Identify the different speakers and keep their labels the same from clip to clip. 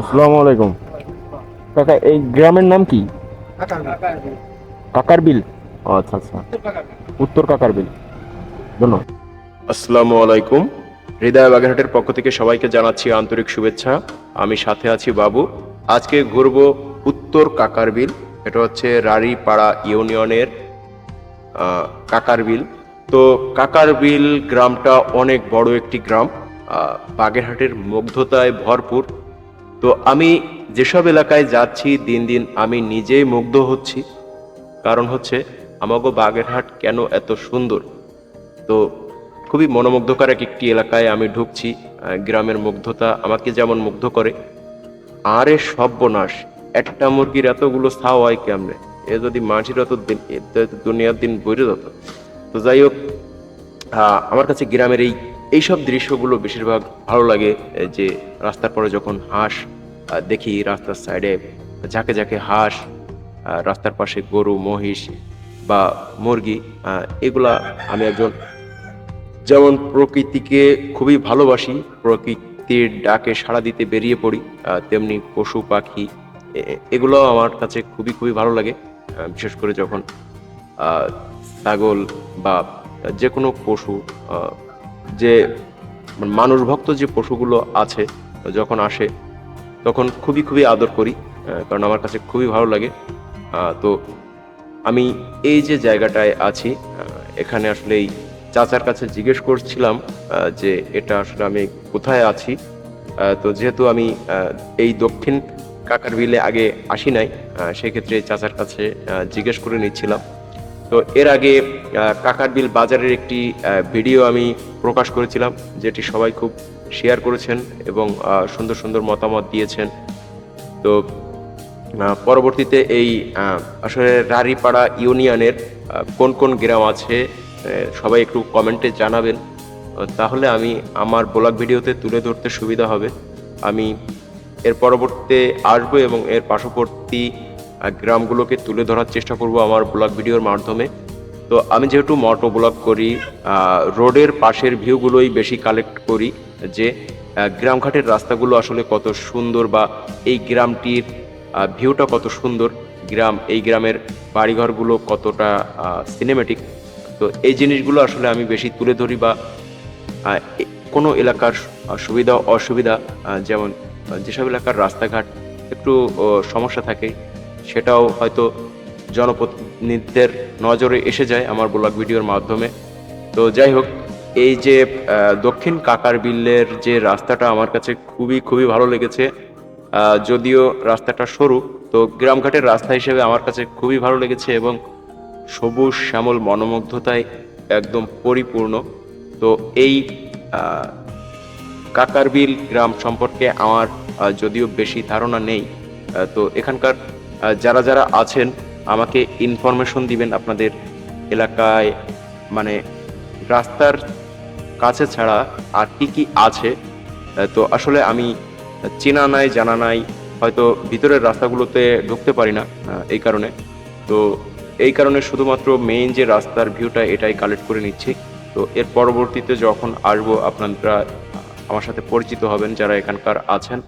Speaker 1: আসসালামু আলাইকুম। কাকা, এই গ্রামের নাম কি? কাকার বিল। আচ্ছা আচ্ছা। উত্তর কাকার বিল। ধন্যবাদ।
Speaker 2: আসসালামু আলাইকুম। হৃদয় বাগেরহাটের পক্ষ থেকে সবাইকে জানাচ্ছি আন্তরিক শুভেচ্ছা। আমি সাথে আছি বাবু। আজকে ঘুরব উত্তর কাকার বিল। এটা হচ্ছে রাড়িপাড়া ইউনিয়নের কাকার বিল। তো কাকার বিল গ্রামটা অনেক বড় একটি গ্রাম। বাগেরহাটের মুগ্ধতায় ভরপুর। তো আমি যেসব এলাকায় যাচ্ছি, দিন দিন আমি নিজেই মুগ্ধ হচ্ছি। কারণ হচ্ছে, আমাগো বাগেরহাট কেন এত সুন্দর? তো খুবই মনোমুগ্ধকর এক একটি এলাকায় আমি ঢুকছি গ্রামের মুগ্ধতা আমাকে যেমন মুগ্ধ করে। আরে সর্বনাশ, একটা মুরগির এতগুলো ছাও হয় কেমনে? এ যদি মাঝির অত দিন দুনিয়ার দিন বইরে যেত। তো যাই হোক আমার কাছে গ্রামের এই এইসব দৃশ্যগুলো বেশিরভাগ ভালো লাগে যে রাস্তার পরে যখন হাঁস দেখি রাস্তার সাইডে ঝাঁকে ঝাঁকে হাঁস রাস্তার পাশে গরু, মহিষ বা মুরগি এগুলা আমি একজন যেমন প্রকৃতিকে খুবই ভালোবাসি, প্রকৃতির ডাকে সাড়া দিতে বেরিয়ে পড়ি তেমনি পশু, পাখি এগুলো আমার কাছে খুবই খুবই ভালো লাগে বিশেষ করে যখন ছাগল বা যে কোনো পশু যে মানে মানুষ ভক্ত যে পশুগুলো আছে, যখন আসে, তখন খুবই খুবই আদর করি কারণ আমার কাছে খুবই ভালো লাগে। তো আমি এই যে জায়গাটায় আছি এখানে আসলে এই চাচার কাছে জিজ্ঞেস করছিলাম যে এটা আসলে আমি কোথায় আছি। তো যেহেতু আমি এই দক্ষিণ কাকার বিলে আগে আসি নাই সেক্ষেত্রে চাচার কাছে জিজ্ঞেস করে নিচ্ছিলাম। তো এর আগে আহ, কাকার বিল বাজারের একটি ভিডিও আমি প্রকাশ করেছিলাম যেটি সবাই খুব শেয়ার করেছেন এবং সুন্দর সুন্দর মতামত দিয়েছেন। তো পরবর্তীতে এই আসলে রারিপাড়া ইউনিয়নের কোন কোন গ্রাম আছে সবাই একটু কমেন্টে জানাবেন। তাহলে আমি আমার ব্লগ ভিডিওতে তুলে ধরতে সুবিধা হবে। আমি এর পরবর্তীতে আসব এবং এর পার্শ্ববর্তী গ্রামগুলোকে তুলে ধরার চেষ্টা করব আমার ব্লগ ভিডিওর মাধ্যমে। তো আমি যেহেতু মটো ব্লগ করি রোডের পাশের ভিউগুলোই বেশি কালেক্ট করি যে গ্রামঘাটের রাস্তাগুলো আসলে কত সুন্দর বা এই গ্রামটির ভিউটা কত সুন্দর। গ্রাম, এই গ্রামের বাড়িঘরগুলো কতটা সিনেমেটিক তো এই জিনিসগুলো আসলে আমি বেশি তুলে ধরি বা কোনো এলাকার সুবিধা, অসুবিধা যেমন যেসব এলাকার রাস্তাঘাট একটু সমস্যা থাকে সেটাও হয়তো জনপ্রতিনিধিদের নজরে এসে যায় আমার ব্লগ ভিডিওর মাধ্যমে। তো যাই হোক, এই যে দক্ষিণ কাকার বিলের যে রাস্তাটা আমার কাছে খুবই খুবই ভালো লেগেছে। যদিও রাস্তাটা সরু, তো গ্রামঘাটের রাস্তা হিসেবে আমার কাছে খুবই ভালো লেগেছে এবং সবুজ, শ্যামল, মনোমুগ্ধতায় একদম পরিপূর্ণ। তো এই কাকারবিল গ্রাম সম্পর্কে আমার যদিও বেশি ধারণা নেই তো এখানকার যারা যারা আছেন, আমাকে ইনফরমেশন দিবেন আপনাদের এলাকায় মানে রাস্তার কাছে ছাড়া আর কি কি আছে। তো আসলে আমি চেনা নাই, জানা নাই, হয়তো ভিতরের রাস্তাগুলোতে ঢুকতে পারি না এই কারণে। তো এই কারণে শুধুমাত্র মেইন যে রাস্তার ভিউটা এটাই কালেক্ট করে নিচ্ছি। তো এর পরবর্তীতে যখন আসব, আপনারা আমার সাথে পরিচিত হবেন, যারা এখানকার আছেন।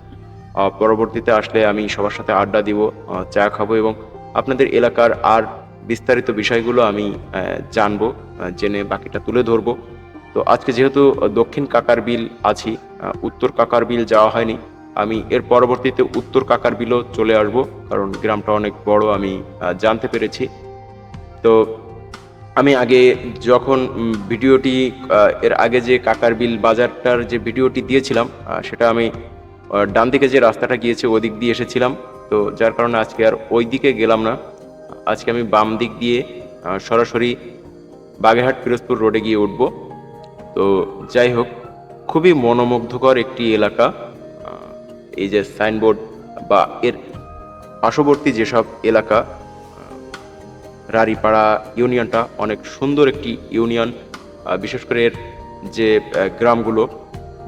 Speaker 2: পরবর্তীতে আসলে আমি সবার সাথে আড্ডা দিব চা খাব এবং আপনাদের এলাকার আর বিস্তারিত বিষয়গুলো আমি জানব জেনে বাকিটা তুলে ধরবো। তো আজকে যেহেতু দক্ষিণ কাকার বিল আছি উত্তর কাকার বিল যাওয়া হয়নি, আমি এর পরবর্তীতে উত্তর কাকার বিলও চলে আসব, কারণ গ্রামটা অনেক বড়, আমি জানতে পেরেছি। তো আমি আগে যখন ভিডিওটি এর আগে যে কাকার বিল বাজারটার যে ভিডিওটি দিয়েছিলাম সেটা আমি ডান দিকে যে রাস্তাটা গিয়েছে, ওই দিক দিয়ে এসেছিলাম। তো যার কারণে আজকে আর ওই দিকে গেলাম না। আজকে আমি বাম দিক দিয়ে সরাসরি বাগেরহাট পিরোজপুর রোডে গিয়ে উঠবো। তো যাই হোক, খুবই মনোমুগ্ধকর একটি এলাকা। এই যে সাইনবোর্ড বা এর পার্শ্ববর্তী যেসব এলাকা রারিপাড়া ইউনিয়নটা অনেক সুন্দর একটি ইউনিয়ন। বিশেষ করে এর যে গ্রামগুলো,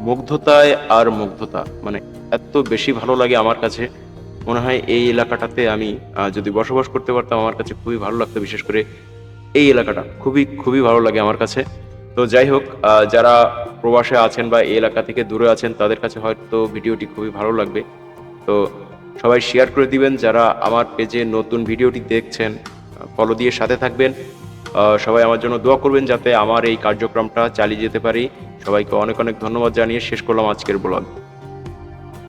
Speaker 2: মুগ্ধতায় আর মুগ্ধতা মানে এত বেশি ভালো লাগে আমার কাছে। মনে হয় এই এলাকাটাতে আমি যদি বসবাস করতে পারতাম, আমার কাছে খুবই ভালো লাগতো, বিশেষ করে এই এলাকাটা। খুবই খুবই ভালো লাগে আমার কাছে। তো যাই হোক যারা প্রবাসে আছেন বা এই এলাকা থেকে দূরে আছেন, তাদের কাছে হয়তো ভিডিওটি খুবই ভালো লাগবে। তো সবাই শেয়ার করে দিবেন, যারা আমার পেজে নতুন ভিডিওটি দেখছেন ফলো দিয়ে সাথে থাকবেন। সবাই আমার জন্য দোয়া করবেন যাতে আমার এই কার্যক্রমটা চালিয়ে যেতে পারি। সবাইকে অনেক অনেক ধন্যবাদ জানিয়ে শেষ করলাম আজকের ব্লগ